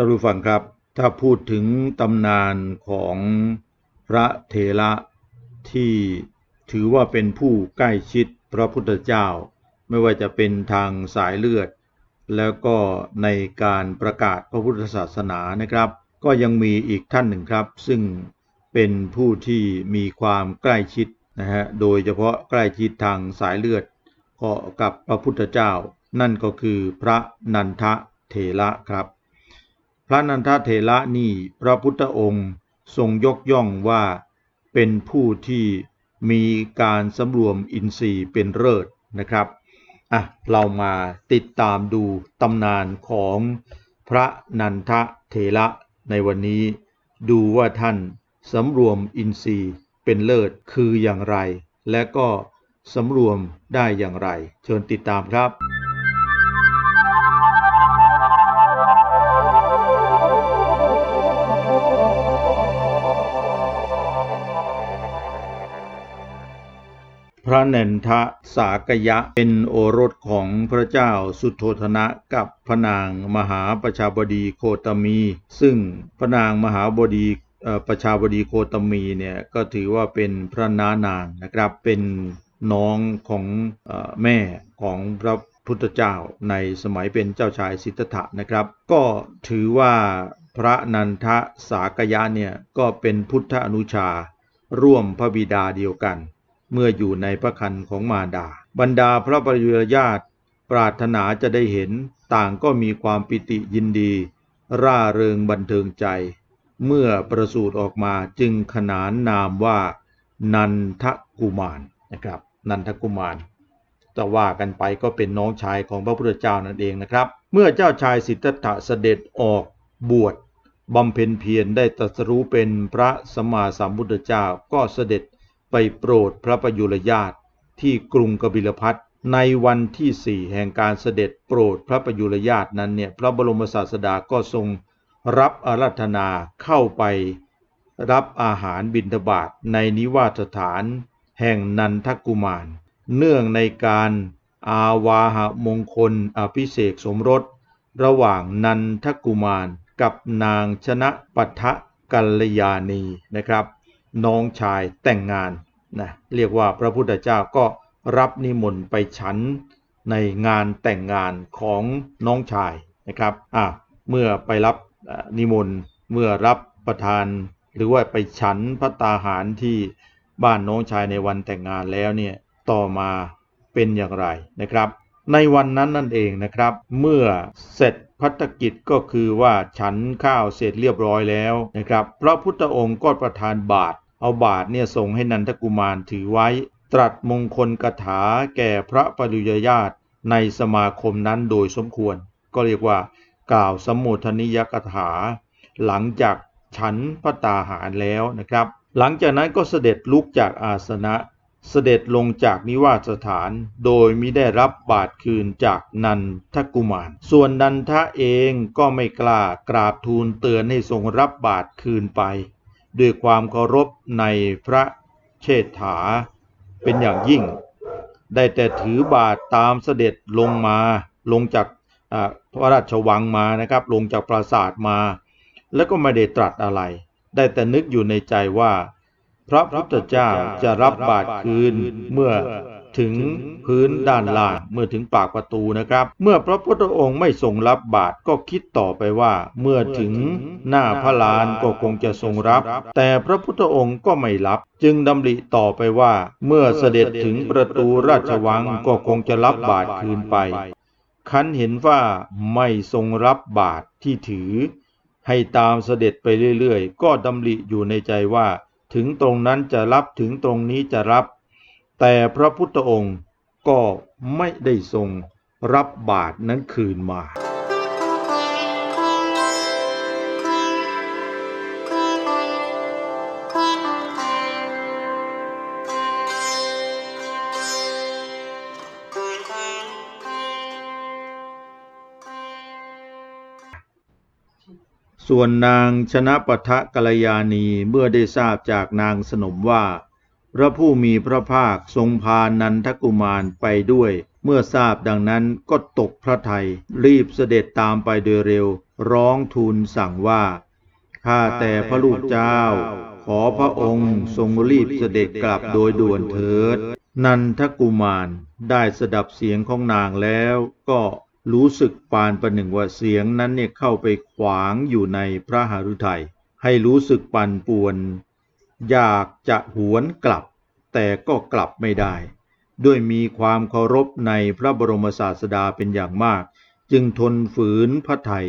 ท่านผู้ฟังครับ ถ้าพูดถึงตำนานของพระเถระที่ถือว่าเป็นผู้ใกล้ชิดพระพุทธเจ้า ไม่ว่าจะเป็นทางสายเลือด แล้วก็ในการประกาศพระพุทธศาสนานะครับ ก็ยังมีอีกท่านหนึ่งครับ ซึ่งเป็นผู้ที่มีความใกล้ชิดนะฮะโดยเฉพาะใกล้ชิดทางสายเลือดก็กับพระพุทธเจ้า นั่นก็คือพระนันทะเถระครับ พระนันทเถระนี่พระพุทธองค์ทรงยกย่องว่าเป็นผู้ที่มีการสำรวมอินทรีย์เป็นเลิศนะครับอะเรามาติดตามดูตำนานของพระนันทเถระในวันนี้ ดูว่าท่านสำรวมอินทรีย์เป็นเลิศคืออย่างไร และก็สำรวมได้อย่างไร เชิญติดตามครับ ระเนนทะสากยะเป็นโอรสของพระเจ้าสุโธธนะกับพระนางมหาประชาบดีโคตมี ซึ่งพระนางมหาบดีประชาบดีโคตมีเนี่ยก็ถือว่าเป็นพระนานางนะครับเป็นน้องของอแม่ของพระพุทธเจ้าในสมัยเป็นเจ้าชายสิทธัตถะนะครับ ก็ถือว่าพระนันทะสากยะเนี่ยก็เป็นพุทธอนุชา ร่วมพระบิดาเดียวกัน เมื่ออยู่ในพระคันของมารดา บรรดาพระปริยญาติปรารถนาจะได้เห็นต่างก็มีความปิติยินดี ร่าเริงบันเทิงใจ เมื่อประสูติออกมาจึงขนานนามว่า นันทกุมารนะครับ นันทกุมารจะว่ากันไปก็เป็นน้องชายของพระพุทธเจ้านั่นเองนะครับ เมื่อเจ้าชายสิทธัตถะเสด็จออกบวชบำเพ็ญเพียรได้ตรัสรู้เป็นพระสมมาสัมพุทธเจ้าก็เสด็จ ไปโปรดพระประยุรญาติที่กรุงกบิลพัทในวันที่สี่แห่งการเสด็จโปรดพระประยุรญาตินั้นเนี่ยพระบรมศาสดาก็ทรงรับอาราธนาเข้าไป รับอาหารบิณฑบาตในนิวาสถาน แห่งนันทกุมาร เนื่องในการอาวาหมงคลอภิเษกสมรส ระหว่างนันทกุมารกับนางชนะปัทะกัลยาณีนะครับ น้องชายแต่งงานนะเรียกว่าพระพุทธเจ้าก็รับนิมนต์ไปฉันในงานแต่งงานของน้องชายนะครับอะเมื่อไปรับนิมนต์เมื่อรับประทานหรือว่าไปฉันพระตาหารที่บ้านน้องชายในวันแต่งงานแล้วเนี่ยต่อมาเป็นอย่างไรนะครับ ในวันนั้นนั่นเองนะครับ เมื่อเสร็จ พัฒกิจก็คือว่าฉันข้าวเสร็จเรียบร้อยแล้วนะครับ พระพุทธองค์ก็ประทานบาตรเอาบาตรเนี่ยส่งให้นันทกุมารถือไว้ ตรัสมงคลกถาแก่พระปริยญาติในสมาคมนั้นโดยสมควร ก็เรียกว่ากล่าวสมโภชนิยกถา หลังจากฉันพระตาหารแล้วนะครับ หลังจากนั้นก็เสด็จลุกจากอาสนะ เสด็จลงจากนิวาสถานโดยมิได้รับบาตรคืนจากนันทกุมาร ส่วนนันทะเองก็ไม่กล้ากราบทูลเตือนให้ทรงรับบาตรคืนไป ด้วยความเคารพในพระเชษฐาเป็นอย่างยิ่ง ได้แต่ถือบาตรตามเสด็จลงมาลงจากพระราชวังมานะครับลงจากปราสาทมา แล้วก็ไม่ได้ตรัสอะไร ได้แต่นึกอยู่ในใจว่า พระพุทธเจ้าจะรับบาตรคืนเมื่อถึงพื้นด้านล่างเมื่อถึงปากประตูนะครับ เมื่อพระพุทธองค์ไม่ทรงรับบาตรก็คิดต่อไปว่า เมื่อถึงหน้าพระลานก็คงจะทรงรับ แต่พระพุทธองค์ก็ไม่รับ จึงดำริต่อไปว่า เมื่อเสด็จถึงประตูราชวังก็คงจะรับบาตรคืนไปคันเห็นว่าไม่ทรงรับบาตรที่ถือ ให้ตามเสด็จไปเรื่อยๆ ก็ดำริอยู่ในใจว่า ถึงตรงนั้นจะรับถึงตรงนี้จะรับ แต่พระพุทธองค์ก็ไม่ได้ทรงรับบาทนั้นคืนมา ส่วนนางชนะปทะกัลยาณีเมื่อได้ทราบจากนางสนมว่า พระผู้มีพระภาคทรงพานันทกุมารไปด้วย เมื่อทราบดังนั้นก็ตกพระทัยรีบเสด็จตามไปโดยเร็ว ร้องทูลสั่งว่าข้าแต่พระลูกเจ้า ขอพระองค์ทรงรีบเสด็จกลับโดยด่วนเถิด นันทกุมารได้สดับเสียงของนางแล้วก็ รู้สึกปานประหนึ่งว่าเสียงนั้นเนี่ยเข้าไปขวางอยู่ในพระหฤทัยให้รู้สึกปั่นป่วน อยากจะหวนกลับ แต่ก็กลับไม่ได้ ด้วยมีความเคารพในพระบรมศาสดาเป็นอย่างมาก จึงทนฝืนพระไทย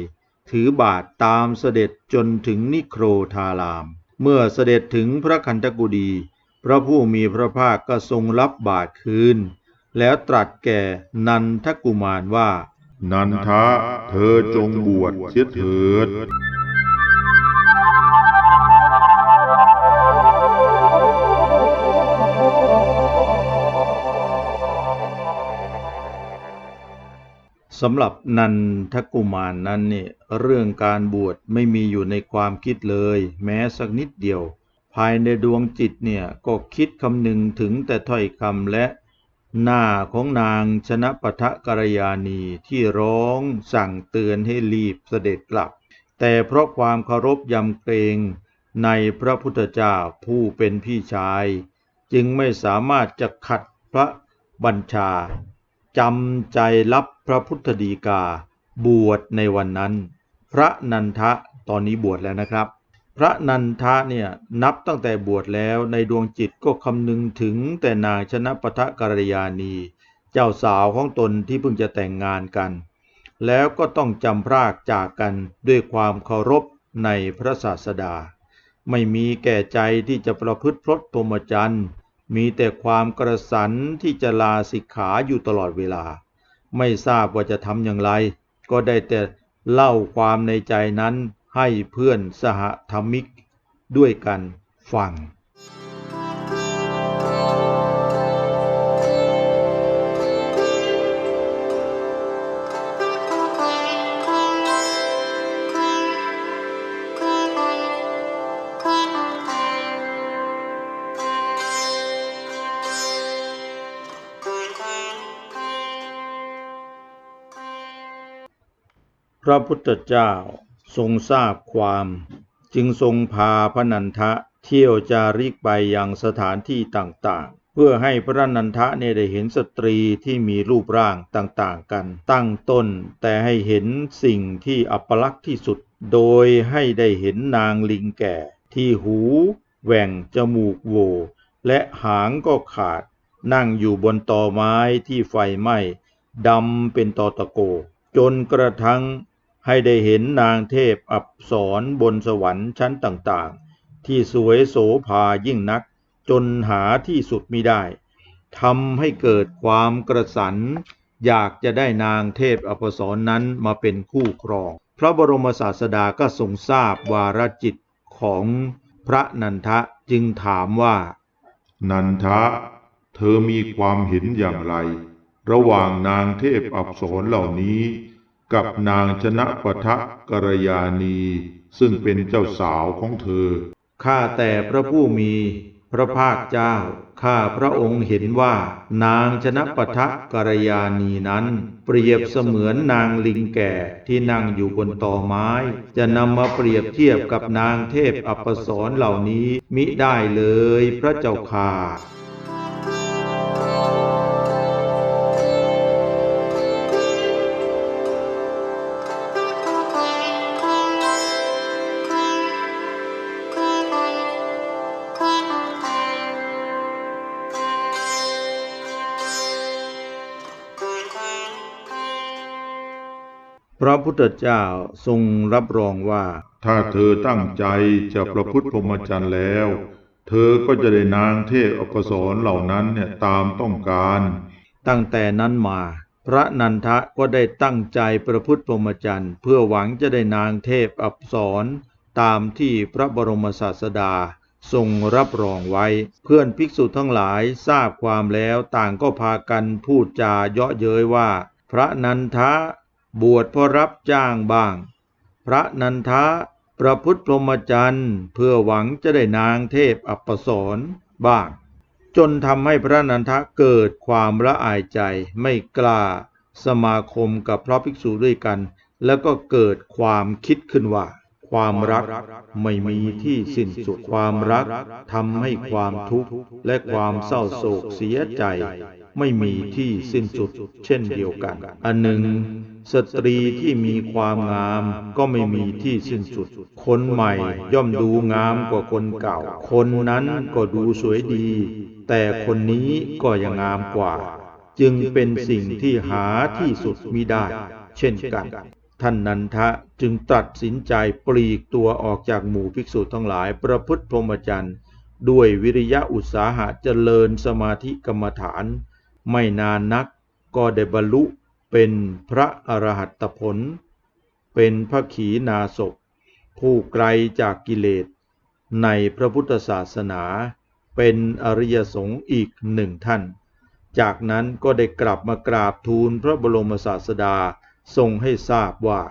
ถือบาทตามเสด็จจนถึงนิโครธาราม เมื่อเสด็จถึงพระคันธกุดี พระผู้มีพระภาคก็ทรงรับบาทคืน แล้วตรัสแก่นันทกุมารว่า นันทะเธอจงบวชเสียเถิด สำหรับนันทกุมารนนั้นเนี่ยเรื่องการบวชไม่มีอยู่ในความคิดเลย แม้สักนิดเดียว ภายในดวงจิตเนี่ยก็คิดคำนึงถึงแต่ถ้อยคำและ หน้าของนางชนะปทะกรยานีที่ร้องสั่งเตือนให้รีบเสด็จกลับ แต่เพราะความเคารพยำเกรงในพระพุทธเจ้าผู้เป็นพี่ชาย จึงไม่สามารถจะขัดพระบัญชาจำใจรับพระพุทธดีกาบวชในวันนั้น พระนันทะตอนนี้บวชแล้วนะครับ ระนันทะเนี่ยนับตั้งแต่บวชแล้วในดวงจิตก็คำนึงถึงแต่นางชนะปทะกัลยาณีเจ้าสาวของตนที่เพิ่งจะแต่งงานกัน แล้วก็ต้องจำพรากจากกันด้วยความเคารพในพระศาสดา ไม่มีแก่ใจที่จะประพฤติพรตพรหมจรรย์มีแต่ความกระสันที่จะลาสิกขาอยู่ตลอดเวลา ไม่ทราบว่าจะทำอย่างไร ก็ได้แต่เล่าความในใจนั้น ให้เพื่อนสหธรรมิกด้วยกันฟัง พระพุทธเจ้า ทรงทราบความ จึงทรงพาพระนันทะเที่ยวจาริกไปยังสถานที่ต่างๆ เพื่อให้พระนันทะเนี่ยได้เห็นสตรีที่มีรูปร่างต่างๆกัน ตั้งต้นแต่ให้เห็นสิ่งที่อัปลักษณ์ที่สุด โดยให้ได้เห็นนางลิงแก่ ที่หูแหว่งจมูกโว และหางก็ขาด นั่งอยู่บนตอไม้ที่ไฟไหม้ดำเป็นตอตะโก จนกระทั่ง ให้ได้เห็นนางเทพอับสรบนสวรรค์ชั้นต่างๆ ที่สวยโสภายิ่งนัก จนหาที่สุดมิได้ทำให้เกิดความกระสัน อยากจะได้นางเทพอับสรนั้นมาเป็นคู่ครอง พระบรมศาสดาก็ทรงทราบวาระจิตของพระนันทะจึงถามว่า นันทะ เธอมีความเห็นอย่างไร ระหว่างนางเทพอับสรเหล่านี้ กับนางชนะปทะกรยานี ซึ่งเป็นเจ้าสาวของเธอ ข้าแต่พระผู้มี พระภาคเจ้า ข้าพระองค์เห็นว่า นางชนะปทะกรยานีนั้น เปรียบเสมือนนางลิงแก่ที่นั่งอยู่บนตอไม้ จะนำมาเปรียบเทียบกับนางเทพอัปสรเหล่านี้มิได้เลยพระเจ้าค่ะ พระพุทธเจ้าทรงรับรองว่า ถ้าเธอตั้งใจจะประพฤติพรหมจรรย์แล้ว เธอก็จะได้นางเทพอัปสรเหล่านั้นเนี่ยตามต้องการ ตั้งแต่นั้นมา พระนันทะก็ได้ตั้งใจประพฤติพรหมจรรย์เพื่อหวังจะได้นางเทพอับสรตามที่พระบรมศาสดาทรงรับรองไว้ เพื่อนภิกษุทั้งหลายทราบความแล้วต่างก็พากันพูดจาเยาะเย้ยว่า พระนันทะ บวชเพราะรับจ้างบ้าง พระนันทะประพฤติพรหมจรรย์เพื่อหวังจะได้นางเทพอัปสรบ้าง จนทำให้พระนันทะเกิดความละอายใจไม่กล้าสมาคมกับพระภิกษุด้วยกัน แล้วก็เกิดความคิดขึ้นว่า ความรักไม่มีที่สิ้นสุดความรักทำให้ความทุกข์และความเศร้าโศกเสียใจ ไม่มีที่สิ้นสุด เช่นเดียวกัน อันหนึ่ง สตรีที่มีความงามก็ไม่มีที่สิ้นสุด คนใหม่ย่อมดูงามกว่าคนเก่า คนนั้นก็ดูสวยดี แต่คนนี้ก็ยังงามกว่า จึงเป็นสิ่งที่หาที่สุดมิได้ เช่นกัน ท่านนันทะจึงตัดสินใจปลีกตัวออกจากหมู่ภิกษุทั้งหลายประพฤติพรหมจรรย์ด้วยวิริยะอุตสาหะเจริญสมาธิกรรมฐาน ไม่นานนักก็ได้บรรลุ เป็นพระอรหัตผล เป็นพระขีณาสพผู้ไกลจากกิเลส ในพระพุทธศาสนา เป็นอริยสงฆ์อีกหนึ่งท่าน จากนั้นก็ได้กลับมากราบทูลพระบรมศาสดาทรงให้ทราบว่า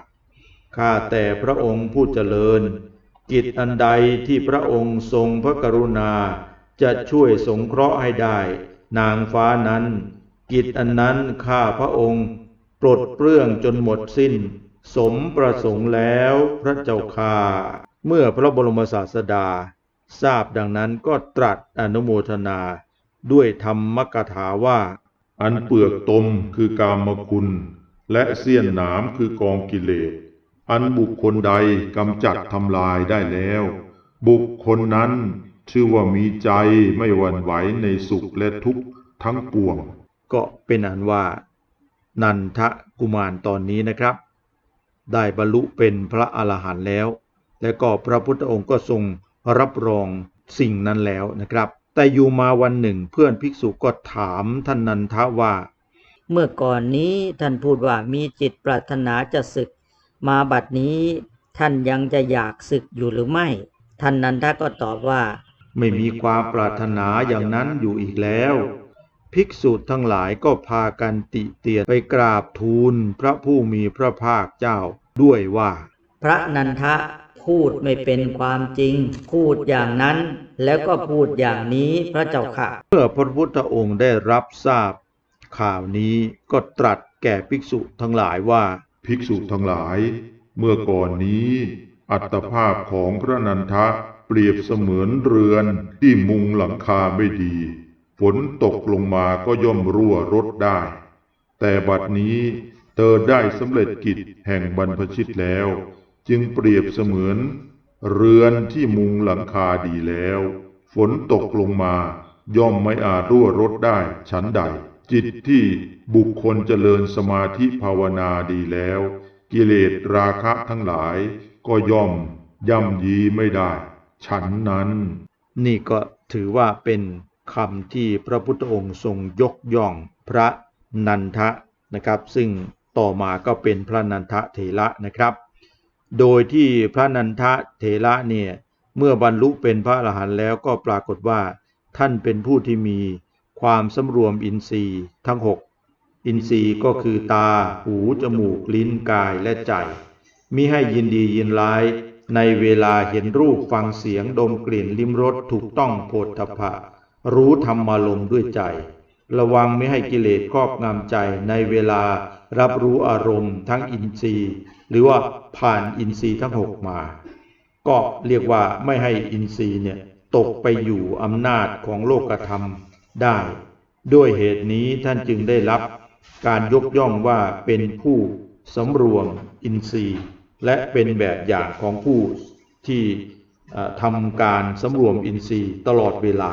ข้าแต่พระองค์ผู้เจริญ กิจอันใดที่พระองค์ทรงพระกรุณา จะช่วยสงเคราะห์ให้ได้ นางฟ้านั้น กิจอันนั้นข้าพระองค์ ปลดเปลื้องจนหมดสิ้น สมประสงค์แล้วพระเจ้าค่าเมื่อพระบรมศาสดา ทราบดังนั้นก็ตรัสอนุโมทนา ด้วยธรรมกถาว่า อันเปลือกตมคือกามคุณ และเสี้ยนหนามคือกองกิเลสอันบุคคลใดกำจัดทำลายได้แล้ว บุคคลนั้นชื่อว่ามีใจไม่หวั่นไหวในสุขและทุกข์ทั้งปวง ก็เป็นอันว่า นันทกุมารตอนนี้นะครับ ได้บรรลุเป็นพระอรหันต์แล้ว และก็พระพุทธองค์ก็ทรงรับรองสิ่งนั้นแล้วนะครับ แต่อยู่มาวันหนึ่งเพื่อนภิกษุก็ถามท่านนันทะว่า เมื่อก่อนนี้ท่านพูดว่ามีจิตปรารถนาจะศึก มาบัดนี้ท่านยังจะอยากศึกอยู่หรือไม่ ท่านนันทะก็ตอบว่า ไม่มีความปรารถนาอย่างนั้นอยู่อีกแล้ว ภิกษุทั้งหลายก็พากันติเตียนไปกราบทูลพระผู้มีพระภาคเจ้าด้วยว่า พระนันทะพูดไม่เป็นความจริง พูดอย่างนั้น แล้วก็พูดอย่างนี้พระเจ้าค่ะ เมื่อพระพุทธองค์ได้รับทราบ ข่าวนี้ก็ตรัสแก่ภิกษุทั้งหลายว่า ภิกษุทั้งหลาย เมื่อก่อนนี้ อัตภาพของพระนันทะเปรียบเสมือนเรือนที่มุงหลังคาไม่ดี ฝนตกลงมาก็ย่อมรั่วรดได้ แต่บัดนี้เธอได้สำเร็จกิจแห่งบรรพชิตแล้ว จึงเปรียบเสมือน เรือนที่มุงหลังคาดีแล้ว ฝนตกลงมา ย่อมไม่อาจรั่วรดได้ชั้นใด จิตที่บุคคลเจริญสมาธิภาวนาดีแล้ว กิเลสราคะทั้งหลาย ก็ย่อมย่ำยีไม่ได้ ฉันนั้น นี่ก็ถือว่าเป็น คำที่พระพุทธองค์ทรงยกย่องพระนันทะนะครับ ซึ่งต่อมาก็เป็นพระนันทะเถระนะครับ โดยที่พระนันทะเถระเนี่ยเมื่อบรรลุเป็นพระอรหันต์แล้วก็ปรากฏว่าท่านเป็นผู้ที่มีความสำรวมอินทรีย์ทั้ง 6 อินทรีย์ก็คือตา หู จมูก ลิ้น กาย และใจ มิให้ยินดียินร้าย ในเวลาเห็นรูปฟังเสียงดมกลิ่นลิ้มรสถูกต้องโพธพะ รู้ธรรมารมณ์ด้วยใจ ระวังไม่ให้กิเลสครอบงำใจในเวลารับรู้อารมณ์ทั้งอินทรีย์ หรือว่าผ่านอินทรีย์ทั้งหกมา ก็เรียกว่าไม่ให้อินทรีย์เนี่ยตกไปอยู่อำนาจของโลกธรรมได้ ด้วยเหตุนี้ท่านจึงได้รับการยกย่องว่าเป็นผู้สำรวมอินทรีย์ และเป็นแบบอย่างของผู้ที่ทำการสำรวมอินทรีย์ตลอดเวลา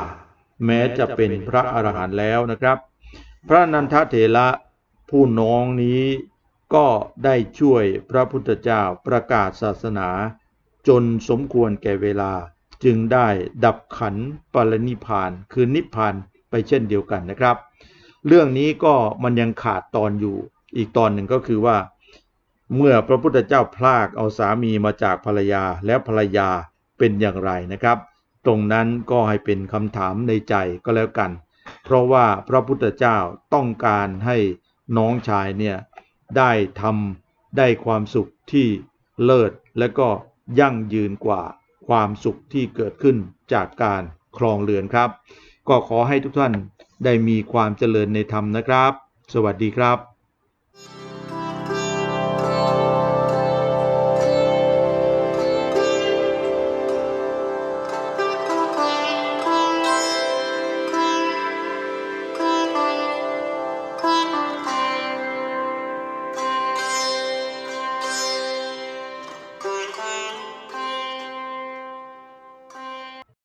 แม้จะเป็นพระอรหันต์แล้วนะครับ พระนันทเถระผู้น้องนี้ก็ได้ช่วยพระพุทธเจ้าประกาศศาสนา จนสมควรแก่เวลาจึงได้ดับขันปรินิพพานคือนิพพานไปเช่นเดียวกันนะครับ เรื่องนี้ก็มันยังขาดตอนอยู่ อีกตอนหนึ่งก็คือว่า เมื่อพระพุทธเจ้าพลากเอาสามีมาจากภรรยาแล้วภรรยาเป็นอย่างไรนะครับ ตรงนั้นก็ให้เป็นคำถามในใจก็แล้วกัน เพราะว่าพระพุทธเจ้าต้องการให้น้องชายเนี่ยได้ทำได้ความสุขที่เลิศและก็ยั่งยืนกว่าความสุขที่เกิดขึ้นจากการครองเรือนครับ ก็ขอให้ทุกท่านได้มีความเจริญในธรรมนะครับ สวัสดีครับ